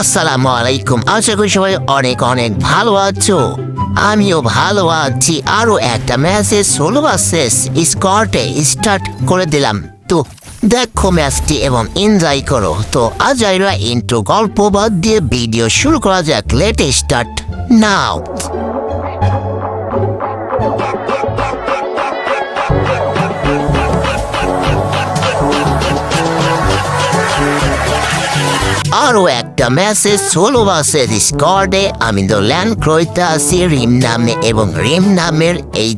আসসালামু আলাইকুম। আশা করি সবাই অনেক অনেক ভালো আছো। আমিও ভালো আছি। আরও একটা ম্যাচের ষোলো শেষ স্কটে স্টার্ট করে দিলাম। তো দেখো ম্যাচটি এবং এনজয় করো। তো আজ আইরা ইন্টু গল্প বাদ দিয়ে ভিডিও শুরু করা যাক। লেটেস্ট স্টার্ট নাও আরও একটা মেসেজ ষোলো বাসে স্কর্ডে আমি তো ল্যান্ড ক্রয়তে আছি রিম নামে এবং রিম নামের এই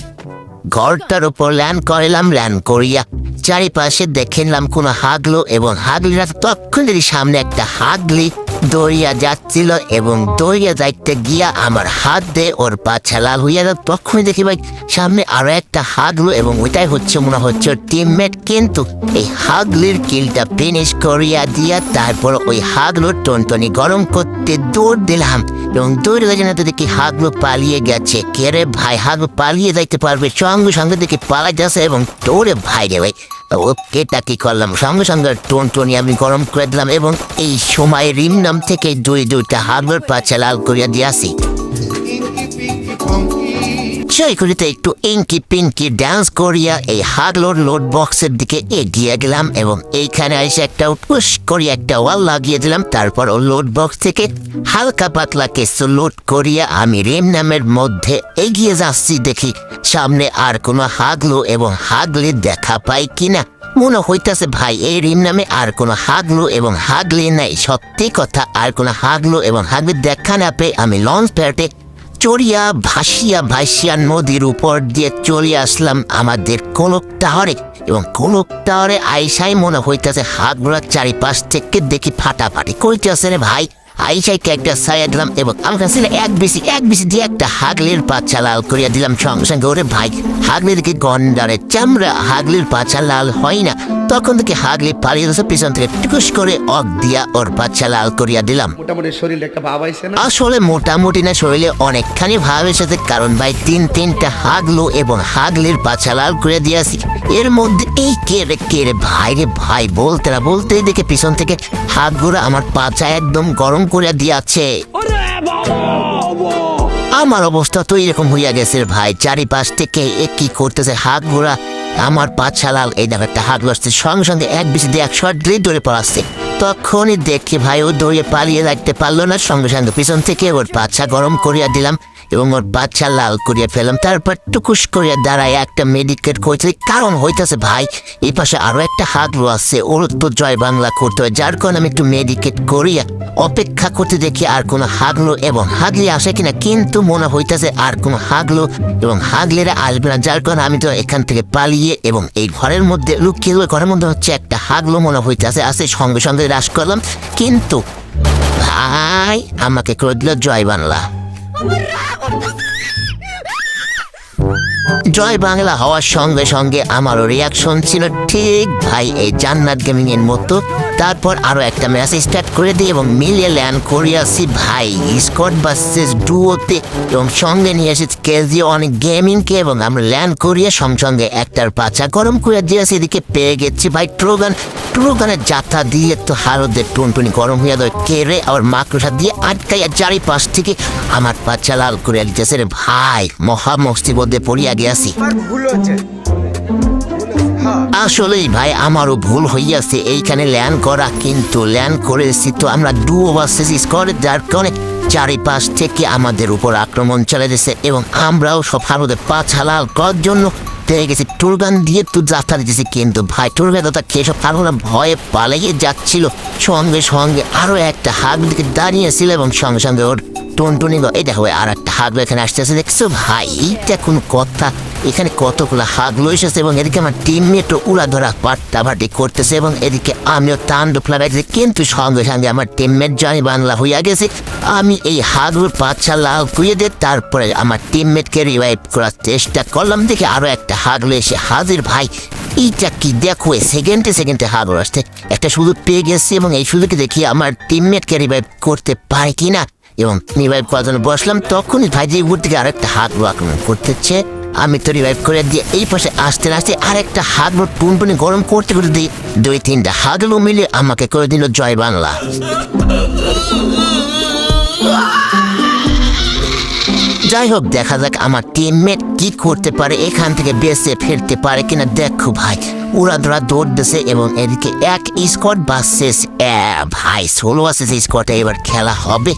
ঘরটার উপর ল্যান্ড করলাম ল্যান্ড করিয়া চারিপাশে দেখলাম কোনো হাগলো এবং হাগলিরা তখন সামনে একটা হাগলি দৌড়িয়া যাচ্ছিল এবং দৌড়িয়া যাইতে গিয়া আমার হাত দিয়ে ওর পাছা লাল হইয়া গেল। তখনই দেখি ভাই, সামনে আরও একটা হাগলো এবং ওইটাই হচ্ছে মনে হচ্ছে টিমমেট কিন্তু এই হাগলির কিলটা ফিনিশ করিয়া দিয়া তারপর ওই হাগলোর টনটনি গরম করতে দৌড় দিলাম এবং দৌড়ে গেছে না দেখি হাগলো পালিয়ে গেছে। কে রে ভাই, হাগলো পালিয়ে যাইতে পারবে? সঙ্গে সঙ্গে দেখি পালাই যাচ্ছে এবং দৌড়ে ভাই রে ভাই। কেটা কি করলাম? সঙ্গে সঙ্গে টোন টোনি আমি গরম করে দিলাম এবং এই সময় রিমনাম থেকে দুই দুইটা হাগলোর পা লাল করিয়া দিয়াছি সেই করিতে একটু ইঙ্কি পিঙ্কি ডান্স করিয়া এই হাগলোর লোড বক্সের দিকে এগিয়ে গেলাম এবং এইখানে এসে একটা পুশ করে একটা ওয়াল লাগিয়ে দিলাম। তারপর ও লোড বক্স থেকে হালকা পাতলা কিছু লোড করিয়া আমি রেম নামের মধ্যে এগিয়ে যাচ্ছি দেখি সামনে আর কোনো হাগলো এবং হাগলির দেখা পাই কিনা। মনে হইতাছে ভাই, এই রিম নামে আর কোনো হাগলো এবং হাগলি নাই। সত্যি কথা, আর কোনো হাগলো এবং হাগলির দেখা না পেয়ে আমি লঞ্চ প্যাটে চড়িয়া ভাসিয়া ভাসিয়া নদীর উপর দিয়ে চলে আসলাম আমাদের কলক টাওয়ারে এবং কলক টাওয়ারে আইসাই মনে হইতেছে হাত ঘোড়ার চারিপাশ থেকে দেখি ফাটাফাটি কইতেছে রে ভাই। আইসাইকে একটা সাইয়া দিলাম এবং আমার কাছে এক বেশি এক বেশি দিয়ে একটা হাগলির পাছা লাল করিয়া দিলাম। সঙ্গে সঙ্গে ওরে ভাই হাগলির কি গন্ডারে চামড়া হাগলির পাছা লাল হয় না। তখন থেকে হাগলি পালিয়ে গেছে পিছন থেকে টুকুস করে অক দিয়া ওর পাছা লাল করিয়া দিলাম। মোটামুটি শরীরে একটা ভাব আইছে না? আসলে মোটামুটি না শরীরে অনেকখানি ভাব এসেছে কারণ ভাই তিন তিনটা হাগলো এবং হাগলির পাছা লাল করে দিয়েছি। এর মধ্যে এই কে রে কে রে ভাই রে ভাই বলতে না বলতেই দেখে পিছন থেকে হাতগুলো আমার পাছা একদম গরম করে দিয়েছে। আমার অবস্থা তো এরকম হইয়া গেছে ভাই। চারিপাশ থেকে এ কি করতেছে হাত ঘোরা আমার পাছা লাল এই ডাকাতটা হাত আসছে। সঙ্গে সঙ্গে এক বেশি দিয়ে এক শট দিয়ে দৌড়ে পড়াচ্ছে তখনই দেখি ভাই ও দৌড়ে পালিয়ে রাখতে পারল না। সঙ্গে সঙ্গে পিছন থেকে ওর পাছা গরম করিয়া দিলাম। এবং ওর বাচ্চা লাল করিয়া ফেলাম তারপর টুকুস করিয়া দাঁড়ায় একটা মেডিকেট করছে কারণ হইতাছে ভাই, এই পাশে আরও একটা হাগলো আছে ওর তো জয় বাংলা করতে হয়, যার কারণে আমি একটু মেডিকেট করিয়া অপেক্ষা করতে দেখি আর কোনো হাগলো এবং হাগলি আসে কিনা, কিন্তু মনে হইতেছে আর কোনো হাগলো এবং হাগলেরা আসবে না, যার কারণে আমি তো এখান থেকে পালিয়ে এবং এই ঘরের মধ্যে লুকিয়ে ঘরের মধ্যে হচ্ছে একটা হাগলো মনে হইতেছে আসে সঙ্গে সঙ্গে হ্রাস করলাম, কিন্তু ভাই আমাকে করে দিল জয় বাংলা। ¡Amarrago! জয় বাংলা হওয়ার সঙ্গে সঙ্গে আমারও রিয়াকশন ছিল। ঠিক ভাই, এই জান্নাত গেমিং এর মতো। তারপর আরও একটা ম্যাচ স্টার্ট করে দিই এবং মিলিয়ে ল্যান্ড করিয়াছি ভাই স্কট ভার্সেস ডুওতে এবং সঙ্গে নিয়ে এসেছি কেজি অনেক গেমিংকে এবং আমরা ল্যান্ড করিয়ে সঙ্গে সঙ্গে একটার পাচা গরম করে দিয়েছি এদিকে পেয়ে গেছি ভাই ট্রোগান ট্রোগানের যাত্রা দিয়ে তো হারদের টুনটুনি গরম হয়ে দেয় কেড়ে আবার মাকড়সা দিয়ে আটকাইয়া চারিপাশ থেকে আমার পাচা লাল করে দিতেছে রে ভাই। মহা মস্তিবদ্ধে পড়িয়া গিয়াছি হচ্ছে আসলেই ভাই আমারও ভুল হইয়াছে। এইখানে ল্যান্ড করা কিন্তু ল্যান্ড করেছি তো আমরা ডুও ভার্সেস স্কোয়ারে যার কারণে চারিপাশ থেকে আমাদের উপর আক্রমণ চলে গেছে এবং আমরাও সব ভারতে পাঁচ হালাল করার জন্য পেয়ে গেছি। টুরগান দিয়ে তো যাত্রা দিতেছি কিন্তু ভাই টুরগান দাদা খেয়ে সব ফারুরা ভয়ে পালিয়ে যাচ্ছিল। সঙ্গে সঙ্গে আরও একটা হাত দিকে দাঁড়িয়েছিল এবং সঙ্গে সঙ্গে ওর টুনটুনি গো, এই দেখো আর একটা হাগলো এখানে আসতেছে, দেখছ ভাই? এইটা কোন কথা? এখানে কতগুলো হাগলো এসেছে এবং এদিকে আমার টিমমেটও উড়া ধরা পাট্টাভাটি করতেছে এবং এদিকে আমিও তাণ্ডব লাগাইছি কিন্তু সঙ্গে সঙ্গে আমার টিমমেট জয় বাংলা হইয়া গেছে। আমি এই হাগলোর পাচ্ছা লাল কুইয়ে দিয়ে তারপরে আমার টিমমেটকে রিভাইভ করার চেষ্টা করলাম। দেখে আরও একটা হাগলো এসে হাজির। ভাই, এইটা কি দেখো সেকেন্ডে সেকেন্ডে হাগলো আসছে। একটা সুযোগ পেয়ে গেছি এবং এই সুযোগকে দেখি আমার টিমমেটকে রিভাইভ করতে পারি কিনা? এবং রিভাইভ করার জন্য বসলাম, তখনই ভাইজি উপর থেকে আরেকটা হাত আক্রমণ করতেছে। আমি তো রিভাইভ করে দিয়ে এই পাশে আসতে আসতে আরেকটা হাত বোর্ড টুনটুনি গরম করতে করতে দিই দুই তিনটা হাগলো মিলে আমাকে করে দিল জয় বাংলা। যাই হোক, দেখা যাক আমার টিমমেট কি করতে পারে, এখান থেকে বেঁচে ফিরতে পারে কিনা। দেখো ভাই উড়া ধরা দৌড় দেশে এবং এদিকে এক স্কট বা শেষ, এক ভাই ষোলো আছে স্কোয়াডে এবার খেলা হবে।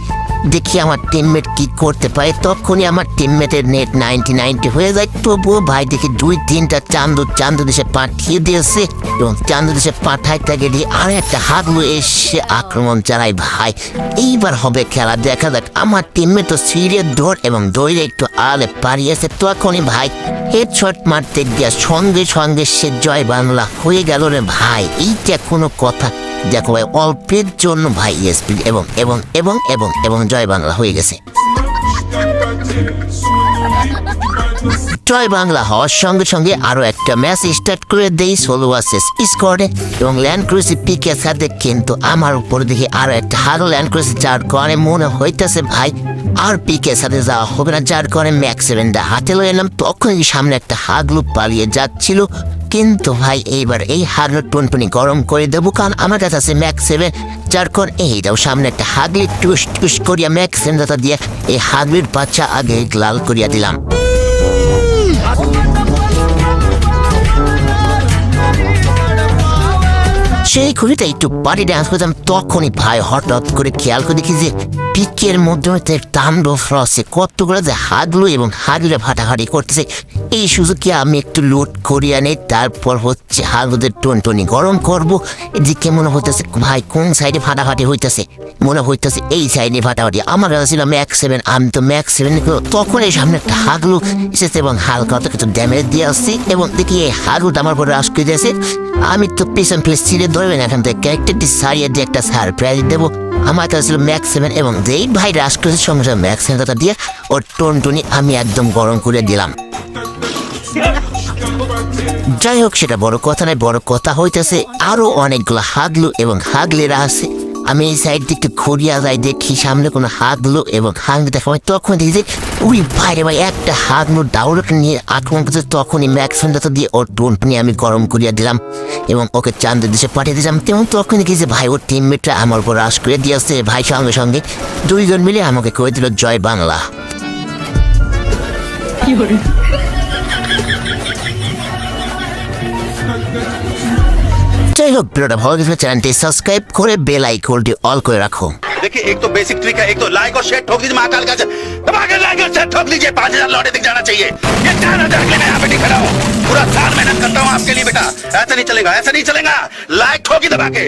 দেখি আমার টিমমেট কি করতে পারে। তখনই আমার টিমমেটের নেট নাইনটি নাইনটি হয়ে যায়। তবুও ভাই দেখি দুই তিনটা চান্দু চান্দু দেশে পাঠিয়ে দিয়েছে এবং চান্দু দেশে পাঠাইতে গিয়ে আর একটা হাগলু এসে আক্রমণ চালায় ভাই। এইবার হবে খেলা। দেখা যাক, আমার টিমমেট তো সিরিয়াস দৌড় এবং দৌড়ে একটু আলে পারিয়েছে তখনই ভাই হেডশট মারতে গিয়ে সঙ্গে সঙ্গে সে জয় বাংলা হয়ে গেল রে ভাই। এইটা কোনো কথা দেখো অল্পের জন্য ভাই স্পিড এবং এবং এবং এবং এবং জয় বাংলা হয়ে গেছে। জয় বাংলা হওয়ার সঙ্গে সঙ্গে আরও একটা ম্যাচ স্টার্ট করে দেই সোলো আসেস স্কোয়াডে এবং ল্যান্ড ক্রুসি পিকে সাথে কিন্তু আমার উপর দেখে আরও একটা হারো ল্যান্ড ক্রুসি যার করে মনে হইতেছে ভাই আর পিকে সাথে যাওয়া হবে না, যার কারণে ম্যাক্স সেভেনটা হাতে লয়ে এলাম। তখনই সামনে একটা হাগলু পালিয়ে যাচ্ছিল। কিন্তু ভাই, এইবার এই হাগলু টুনটুনি গরম করে দেবো, কারণ আমার কাছে আছে ম্যাক্স সেভেন, যার কারণ এইটাও সামনে একটা হাগলি টুস টুস করিয়া ম্যাক্স সেভেনটা দিয়ে এই হাগলির বাচ্চা আগে লাল করিয়া দিলাম। সেই ঘড়িটা একটু পার্টি ডান্স করতাম, তখনই ভাই হঠাৎ করে খেয়াল করে দেখি যে পিকের মধ্যে মধ্যে তাণ্ডব রসে কতগুলো যে হাগলু এবং হাগলে ফাটাফাটি করতেছে, এই সুযোগে আমি একটু লোড করিয়া নেই, তারপর হচ্ছে হাগলুদের টনটনি গরম করব। এদিকে মনে হইতেছে, ভাই, কোন সাইডে ফাটাফাটি হইতেছে? মনে হইতেছে, এই সাইডে ফাটাফাটি আমার কাছে ছিল ম্যাক্স সেভেন আমি তো ম্যাক্স সেভেন তখন এই সামনে একটা হাগলু এসেছে এবং হালকা অত কিছু ড্যামেজ দিয়ে আসছি এবং দেখি এই হাগলুটা আমার পরে রাস করে দিয়েছে আমি তো পিছন প্লেস ছিঁড়ে ধরবেন এখান থেকে ক্যারেক্টারটি সারিয়ে দিয়ে একটা সারপ্রাইজ দেবো। আমার কাছে ছিল ম্যাক্স সেভেন এবং যেই ভাই রাষ্ট্রের সঙ্গে সঙ্গে ম্যাক্স সেভেনটা দিয়ে ওর টনটনি আমি একদম গরম করে দিলাম। যাই হোক, সেটা বড় কথা নয়, বড় কথা হইতেছে আরও অনেকগুলো হাগলু এবং হাগলেরা আছে। আমি এই সাইড দিকে ঘুরিয়া যাই, দেখি সামনে কোনো হাগলু এবং হাগলু দেখা হয় তখন দেখি উই বাইরে ভাই, একটা হাগলু ডাউরকে নিয়ে আক্রমণ করছে। তখনই ম্যাক্সিমামটা তো দিয়ে ওর টোন নিয়ে আমি গরম করিয়া দিলাম এবং ওকে চান্দের দেশে পাঠিয়ে দিলাম। তেমন তখন দেখি যে, ভাই, ওর টিমমেটরা আমার উপর রাস করে দিয়েছে। ভাই, সঙ্গে সঙ্গে দুইজন মিলে আমাকে করে দিল জয় বাংলা। যাই হোক ভিডিওটা ভালো লাগলে চ্যানেলটি সাবস্ক্রাইব করে বেল আইকনটি অল করে রাখো देखिए एक तो बेसिक ट्रिक है एक तो लाइक और शेयर ठोक दीजिए महाकाल का दबा के लाइक और शेयर ठोक दीजिए पांच हजार लौटे दिख जाना चाहिए ये चार हजार के लिए मैं यहाँ पे नहीं खड़ा हूँ पूरा साल मेहनत करता हूँ आपके लिए बेटा ऐसा नहीं चलेगा ऐसा नहीं चलेगा लाइक ठोकी दबा के